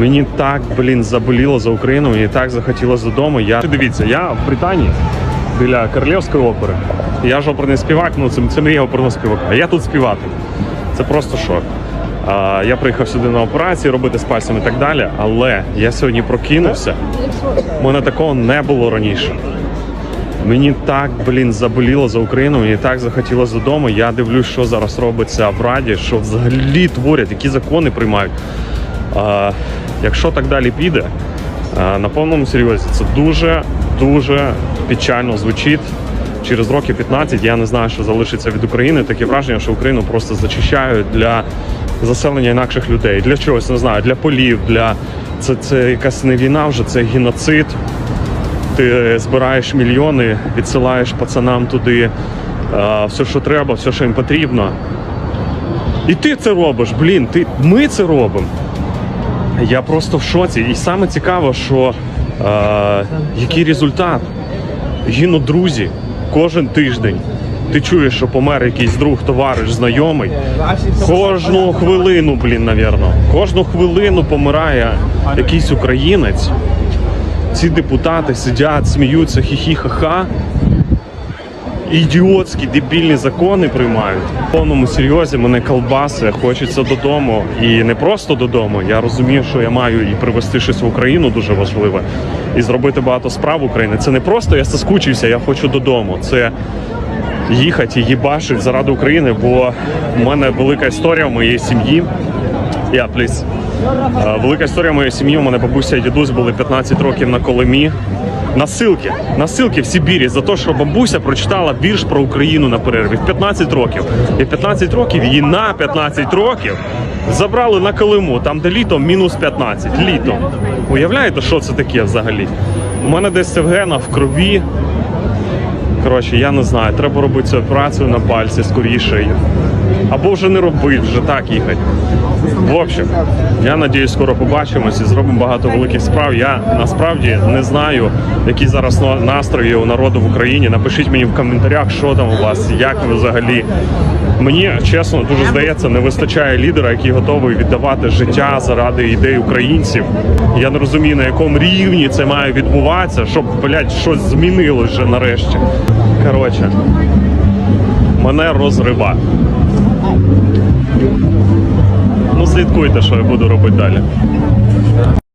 Мені так, блін, заболіло за Україну, мені так захотілося додому. Я дивіться, я в Британії біля Королівської опери. Я ж оперний співак, ну це, це мрія оперного співака. А я тут співати. Це просто шок. А, я приїхав сюди на операції робити з пальцем і так далі. Але я сьогодні прокинувся. У мене такого не було раніше. Мені так, блін, заболіло за Україну, мені так захотілося додому. Я дивлюсь, що зараз робиться в Раді, що взагалі творять, які закони приймають. А, якщо так далі піде, на повному серйозі це дуже дуже печально звучить. Через років 15 я не знаю, що залишиться від України. Таке враження, що Україну просто зачищають для заселення інакших людей. Для чогось не знаю, для полів, для це, це якась не війна вже, це геноцид. Ти збираєш мільйони, відсилаєш пацанам туди а, все, що треба, все, що їм потрібно. І ти це робиш, блін, ти, ми це робимо. Я просто в шоці. І саме цікаво, що е, який результат. Гинуть друзі кожен тиждень. Ти чуєш, що помер якийсь друг, товариш, знайомий. Кожну хвилину, блін, навірно. Кожну хвилину помирає якийсь українець. Ці депутати сидять, сміються, хі-хі-ха-ха. Ідіотські дебільні закони приймають. В повному серйозі мене колбаси, хочеться додому. І не просто додому. Я розумію, що я маю і привезти щось в Україну дуже важливе, і зробити багато справ в Україні. Це не просто я соскучився, я хочу додому. Це їхати і їбашить заради України, бо в мене велика історія в моїй сім'ї. Я пліс. Е, Велика історія моєї сім'ї. У мене бабуся і дідусь були 15 років на Колимі. Насилки, насилки в Сибірі за те, що бабуся прочитала вірш про Україну на перерві в 15 років. І в 15 років її на 15 років забрали на Колиму, там де літом мінус 15. Літом. Уявляєте, що це таке взагалі? У мене десь це в генах в крові. Коротше, я не знаю, треба робити цю операцію на пальці скоріше. Або вже не робити, вже так їхати. В общем, я надіюсь, скоро побачимось і зробимо багато великих справ. Я насправді не знаю, які зараз настрої у народу в Україні. Напишіть мені в коментарях, що там у вас, як ви взагалі. Мені чесно дуже здається, не вистачає лідера, який готовий віддавати життя заради ідей українців. Я не розумію, на якому рівні це має відбуватися, щоб блядь, щось змінилось вже нарешті. Коротше, мене розрива. Ну, слідкуйте, що я буду робити далі.